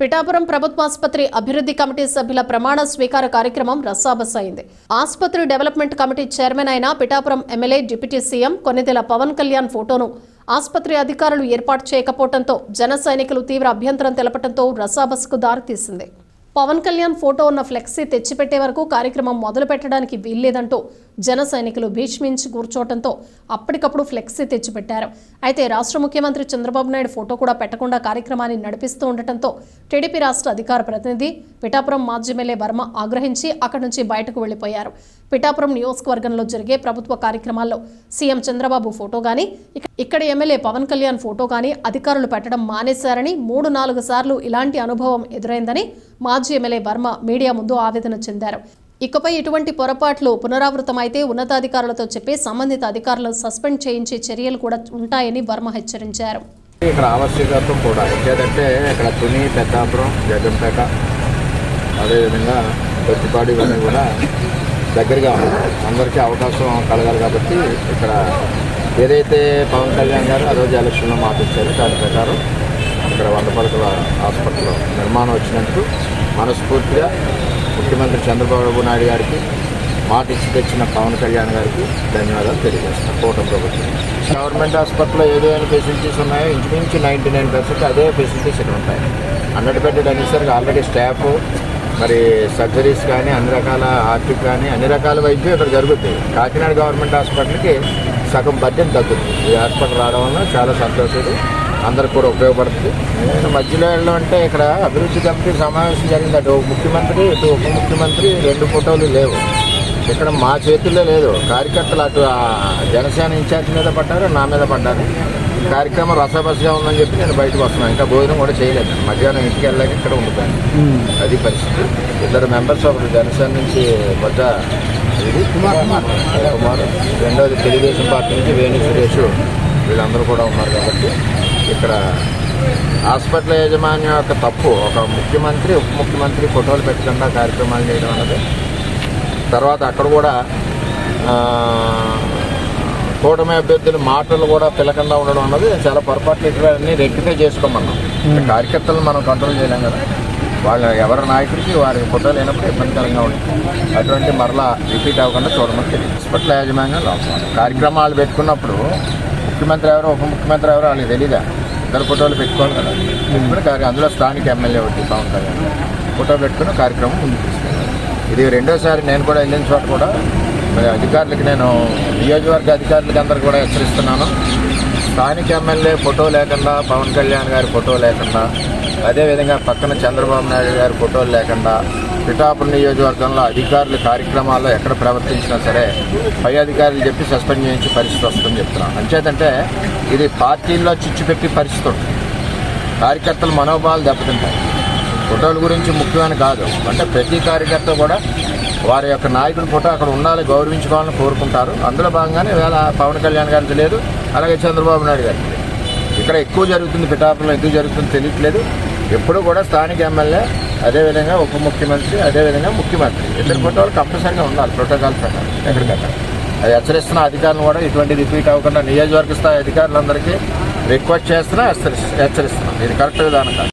పిఠాపురం ప్రభుత్వాసుపత్రి అభివృద్ధి కమిటీ సభ్యుల ప్రమాణ స్వీకార కార్యక్రమం రసాబస్ అయింది ఆసుపత్రి డెవలప్మెంట్ కమిటీ చైర్మన్ అయిన Pithapuram MLA deputy CM Konidela Pawan Kalyan ఫోటోను ఆసుపత్రి అధికారులు ఏర్పాటు చేయకపోవడంతో జన సైనికులు తీవ్ర అభ్యంతరం తెలపడంతో రసాబస్కు దారితీసింది. పవన్ కళ్యాణ్ ఫోటో ఉన్న ఫ్లెక్సీ తెచ్చిపెట్టే వరకు కార్యక్రమం మొదలు పెట్టడానికి వీల్లేదంటూ జన సైనికులు భీష్మించి కూర్చోవడంతో అప్పటికప్పుడు ఫ్లెక్సీ తెచ్చిపెట్టారు. అయితే రాష్ట్ర ముఖ్యమంత్రి చంద్రబాబు నాయుడు ఫోటో కూడా పెట్టకుండా కార్యక్రమాన్ని నడిపిస్తూ ఉండటంతో టీడీపీ రాష్ట్ర అధికార ప్రతినిధి పిఠాపురం మాజీ ఎమ్మెల్యే వర్మ ఆగ్రహించి అక్కడి నుంచి బయటకు వెళ్ళిపోయారు పిఠాపురం నియోజకవర్గంలో జరిగే ప్రభుత్వ కార్యక్రమాల్లో సీఎం చంద్రబాబు ఫోటో గాని ఇక్కడ ఎమ్మెల్యే పవన్ కళ్యాణ్ ఫోటో గాని అధికారులు పెట్టడం మానేశారని మూడు నాలుగు సార్లు ఇలాంటి అనుభవం ఎదురైందని మాజీ ఎమ్మెల్యే వర్మ మీడియా ముందు ఆవేదన చెందారు. ఇకపై ఇటువంటి పొరపాట్లు పునరావృతమైతే ఉన్నతాధికారులతో చెప్పి సంబంధిత అధికారులను సస్పెండ్ చేయించే చర్యలు కూడా ఉంటాయని వర్మ హెచ్చరించారు. ఇక్కడ ఆవశ్యకత్వం కూడా ఏదంటే ఇక్కడ తుని పెద్దాపురం జగన్పేట అదేవిధంగా పెట్టుబడి ఇవన్నీ కూడా దగ్గరగా అందరికీ అవకాశం కలగాలి కాబట్టి ఇక్కడ ఏదైతే పవన్ కళ్యాణ్ గారు ఆ రోజు ఎలక్షన్లో మాట దాని ప్రకారం ఇక్కడ వంద పడకల హాస్పిటల్ నిర్మాణం వచ్చినందుకు మనస్ఫూర్తిగా ముఖ్యమంత్రి చంద్రబాబు నాయుడు గారికి మాట ఇచ్చి తెచ్చిన పవన్ కళ్యాణ్ గారికి ధన్యవాదాలు తెలియజేస్తాను. కూటమి ప్రభుత్వం. గవర్నమెంట్ హాస్పిటల్లో ఏదైనా ఫెసిలిటీస్ ఉన్నాయో. ఇంచుమించు నైంటీ నైన్ పర్సెంట్ అదే ఫెసిలిటీస్ ఇక్కడ ఉంటాయి. హండ్రెడ్ బెడ్ అనేసరికి ఆల్రెడీ స్టాఫ్ మరి సర్జరీస్ కానీ అన్ని రకాల ఆర్టిక్ కానీ అన్ని రకాల వైద్యం ఇక్కడ జరుగుతాయి. కాకినాడ గవర్నమెంట్ హాస్పిటల్కి సగం బడ్జెట్ తగ్గుతుంది. ఈ హాస్పిటల్ రావడం వల్ల చాలా సంతోషం అందరికి కూడా ఉపయోగపడుతుంది. నేను మధ్యలో వెళ్ళడం అంటే ఇక్కడ అభివృద్ధి కమిటీ సమావేశం జరిగింది అటు ముఖ్యమంత్రి ఇటు ఉప ముఖ్యమంత్రి రెండు ఫోటోలు లేవు. ఇక్కడ మా చేతుల్లో లేదు. కార్యకర్తలు అటు జనసేన ఇన్ఛార్జ్ మీద పడ్డారు నా మీద పడ్డారు. కార్యక్రమం రసబసగా ఉందని చెప్పి నేను బయటకు వస్తున్నాను. ఇంకా భోజనం కూడా చేయలేదు. మధ్యాహ్నం ఇంటికి వెళ్ళాక ఇక్కడ ఉండిపోయాను. అది పరిస్థితి. ఇద్దరు మెంబర్స్ ఒకరు జనసేన నుంచి ఇది. కుమార్ కుమార్. రెండోది తెలుగుదేశం పార్టీ నుంచి వేణు సురేష్ వీళ్ళందరూ కూడా ఉన్నారు కాబట్టి. ఇక్కడ హాస్పిటల్ యాజమాన్యం యొక్క తప్పు. ఒక ముఖ్యమంత్రి ఉప ముఖ్యమంత్రి ఫోటోలు పెట్టకుండా కార్యక్రమాలు చేయడం అన్నది. తర్వాత అక్కడ కూడా కూటమి అభ్యర్థుల మాటలు కూడా పిలకుండా ఉండడం అన్నది చాలా పొరపాట్లు ఇక్కడ అన్ని రెక్టిఫై చేసుకోమన్నాం కార్యకర్తలను మనం కంట్రోల్ చేయలేం కదా. వాళ్ళ ఎవరి నాయకుడికి వారికి ఫోటో లేనప్పుడు ఇబ్బందికరంగా ఉంటుంది అటువంటి మరలా రిపీట్ అవ్వకుండా చూడమని తెలియదు హాస్పిటల్ యాజమాన్యం కార్యక్రమాలు పెట్టుకున్నప్పుడు ముఖ్యమంత్రి ఎవరో ఉప ముఖ్యమంత్రి ఎవరో వాళ్ళకి తెలీదా? ఇద్దరు ఫోటోలు పెట్టుకోవాలి కదా. పెట్టుకుని అందులో స్థానిక ఎమ్మెల్యే ఒకటి పవన్ కళ్యాణ్. ఫోటో పెట్టుకుని కార్యక్రమం ముందుకు ఇది రెండోసారి నేను కూడా వెళ్ళిన చోట కూడా మరి అధికారులకి నేను నియోజకవర్గ అధికారులకి అందరు కూడా హెచ్చరిస్తున్నాను. స్థానిక ఎమ్మెల్యే ఫోటో లేకుండా పవన్ కళ్యాణ్ గారి ఫోటో లేకుండా అదేవిధంగా పక్కన చంద్రబాబు నాయుడు గారి ఫోటోలు లేకుండా పిఠాపురం నియోజకవర్గంలో అధికారులు కార్యక్రమాల్లో ఎక్కడ ప్రవర్తించినా సరే పై అధికారులు చెప్పి సస్పెండ్ చేయించే పరిస్థితి వస్తుందని చెప్తున్నాను అంచేతంటే ఇది పార్టీల్లో చిచ్చు పెట్టి పరిస్థితి ఉంటుంది. కార్యకర్తల మనోభావాలు దెబ్బతింటాయి. ఫోటోల గురించి ముఖ్యమైన కాదు. అంటే ప్రతి కార్యకర్త కూడా వారి యొక్క నాయకుడి ఫోటో అక్కడ ఉండాలి గౌరవించుకోవాలని కోరుకుంటారు. అందులో భాగంగానే వేళ పవన్ కళ్యాణ్ గారికి లేదు అలాగే చంద్రబాబు నాయుడు గారికి ఇక్కడ ఎక్కువ జరుగుతుంది పిఠాపురంలో ఎందుకు జరుగుతుంది తెలియట్లేదు. ఎప్పుడు కూడా స్థానిక ఎమ్మెల్యే అదేవిధంగా ఉప ముఖ్యమంత్రి అదేవిధంగా ముఖ్యమంత్రి. ఇద్దరు వాళ్ళు కంపల్సరీగా ఉండాలి ప్రోటోకాల్ ప్రకారం ఎక్కడికక్కడ. అది హెచ్చరిస్తున్న అధికారులు కూడా ఇటువంటి రిపీట్ అవ్వకుండా నియోజకవర్గ స్థాయి అధికారులందరికీ రిక్వెస్ట్ చేస్తున్నా హెచ్చరిస్తున్నాం. ఇది కరెక్ట్ విధానం కాదు.